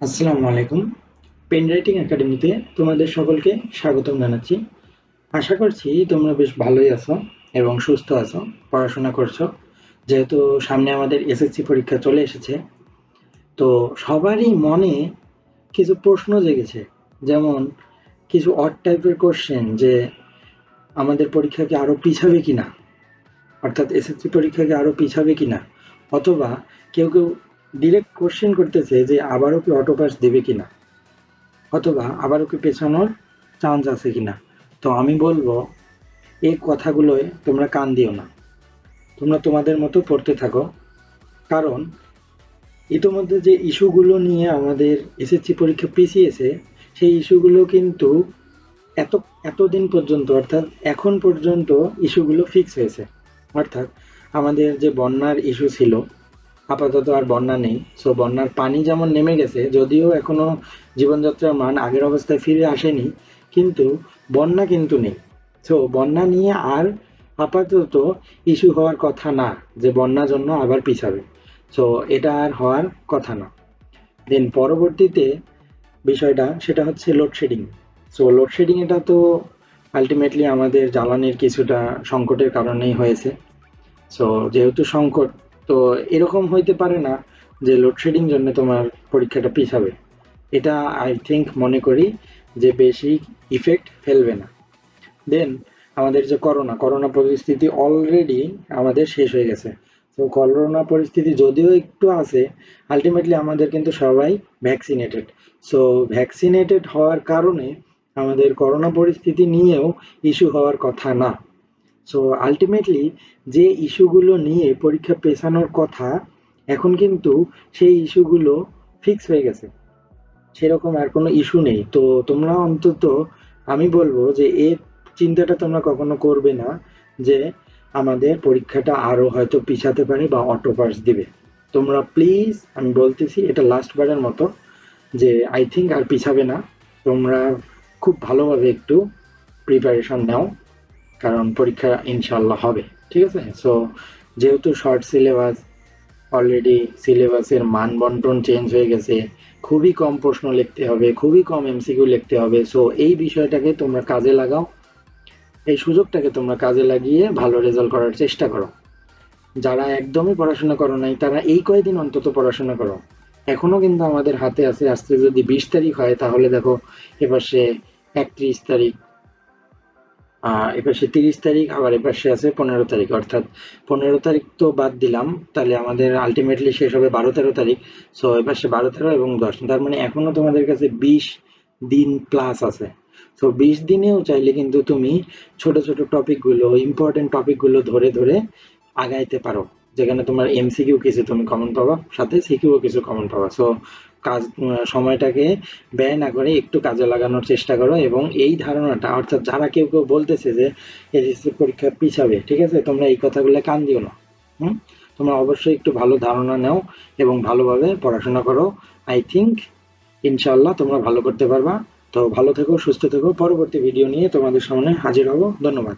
আসসালামু আলাইকুম। Pen writing একাডেমিতে তোমাদের সকলকে স্বাগতম জানাচ্ছি। আশা করছি তোমরা বেশ ভালোই আছো এবং সুস্থ আছো, পড়াশোনা করছ। যেহেতু সামনে আমাদের এসএসসি পরীক্ষা চলে এসেছে, তো সবারই মনে কিছু প্রশ্ন জেগেছে। যেমন, কিছু অড টাইপের কোশ্চেন যে, আমাদের পরীক্ষাকে আরও পিছাবে কিনা? অর্থাৎ এসএসসি পরীক্ষাকে আরও পিছাবে কিনা? অথবা, কেউ কেউ ডিরেক্ট কোশ্চেন করতেছে যে আবারও কি অটো পাস দেবে কিনা? অথবা আবারও কি পেছানোর চান্স আছে কিনা? তো আমি বলব, এই কথাগুলোয় তোমরা কান দিও না। তোমরা তোমাদের মতো পড়তে থাকো। কারণ ইতোমধ্যে যে ইস্যুগুলো নিয়ে আমাদের এসএসসি পরীক্ষা পিছিয়েছে, সেই ইস্যুগুলো কিন্তু এত, এতদিন পর্যন্ত, অর্থাৎ এখন পর্যন্ত ইস্যুগুলো ফিক্স হয়েছে। অর্থাৎ আমাদের যে বন্যার ইস্যু ছিল আপাতত আর বন্যা নেই। সো বন্যার পানি যেমন নেমে গেছে, যদিও এখনও জীবনযাত্রার মান আগের অবস্থায় ফিরে আসেনি, কিন্তু বন্যা কিন্তু নেই। সো বন্যা নিয়ে আর আপাতত ইস্যু হওয়ার কথা না, যে বন্যার জন্য আবার পিছাবে। সো এটা আর হওয়ার কথা না। দেন পরবর্তীতে বিষয়টা, সেটা হচ্ছে লোডশেডিং সো লোডশেডিং এটা তো আলটিমেটলি আমাদের জ্বালানির কিছুটা সংকটের কারণেই হয়েছে। সো যেহেতু সংকট তো এরকম হইতে পারে না যে লোডশেডিং জন্য তোমার পরীক্ষাটা পিছাবে। এটা আই থিঙ্ক মনে করি যে বেশি ইফেক্ট ফেলবে না। দেন আমাদের যে করোনা করোনা পরিস্থিতি অলরেডি আমাদের শেষ হয়ে গেছে। তো করোনা পরিস্থিতি যদিও একটু আছে আলটিমেটলি আমাদের কিন্তু সবাই ভ্যাকসিনেটেড সো ভ্যাকসিনেটেড হওয়ার কারণে আমাদের করোনা পরিস্থিতি নিয়েও ইস্যু হওয়ার কথা না। সো আলটিমেটলি যে ইস্যুগুলো নিয়ে পরীক্ষা পেছানোর কথা, এখন কিন্তু সেই ইস্যুগুলো ফিক্স হয়ে গেছে। সেরকম আর কোনো ইস্যু নেই। তো তোমরা অন্তত, আমি বলব যে এর চিন্তাটা তোমরা কখনো করবে না যে আমাদের পরীক্ষাটা আরও হয়তো পিছাতে পারে বা অটো পাস দিবে। তোমরা প্লিজ আমি বলতেছি, এটা লাস্ট বারের মতো যে আই থিঙ্ক আর পিছাবে না। তোমরা খুব ভালোভাবে একটু প্রিপারেশন নাও। কারণ পরীক্ষা ইনশাল্লাহ হবে, ঠিক আছে? সো যেহেতু শর্ট সিলেবাস অলরেডি সিলেবাসের মান বন্টন চেঞ্জ হয়ে গেছে, খুবই কম প্রশ্ন লিখতে হবে, খুবই কম এমসিকিউ লিখতে হবে সো এই বিষয়টাকে তোমরা কাজে লাগাও, এই সুযোগটাকে তোমরা কাজে লাগিয়ে ভালো রেজাল্ট করার চেষ্টা করো। যারা একদমই পড়াশোনা করো নাই, তারা এই কয়েকদিন অন্তত পড়াশোনা করো। এখনও কিন্তু আমাদের হাতে আছে, আজকে যদি বিশ তারিখ হয়, তাহলে দেখো এপাশে একত্রিশ তারিখ এপাশে তিরিশ তারিখ আবার এপাশে আছে পনেরো তারিখ। অর্থাৎ পনেরো তারিখ তো বাদ দিলাম, তাহলে আমাদের আলটিমেটলি শেষ হবে বারো তেরো তারিখ। সো এপাশে বারো তেরো এবং দশ, তার মানে এখনও তোমাদের কাছে বিশ দিন প্লাস আছে। তো বিশ দিনেও চাইলে কিন্তু তুমি ছোট ছোট টপিকগুলো ইম্পর্টেন্ট টপিকগুলো ধরে ধরে আগাইতে পারো। যেখানে তোমার এমসিকিউ কিছু তুমি কমন পাবা, সাথে সিকিউ কিছু কমন পাবা। সো কাজ সময়টাকে ব্যয় না করে একটু কাজে লাগানোর চেষ্টা করো এবং এই ধারণাটা, অর্থাৎ যারা কেউ কেউ বলতেছে যে এসএসসি পরীক্ষা পিছাবে, ঠিক আছে? তোমরা এই কথাগুলো কান দিও না। হুম? তোমরা অবশ্যই একটু ভালো ধারণা নাও এবং ভালোভাবে পড়াশোনা করো। আই থিঙ্ক ইনশাল্লাহ তোমরা ভালো করতে পারবা। তো ভালো থেকো, সুস্থ থেকো। পরবর্তী ভিডিও নিয়ে তোমাদের সামনে হাজির হব। ধন্যবাদ।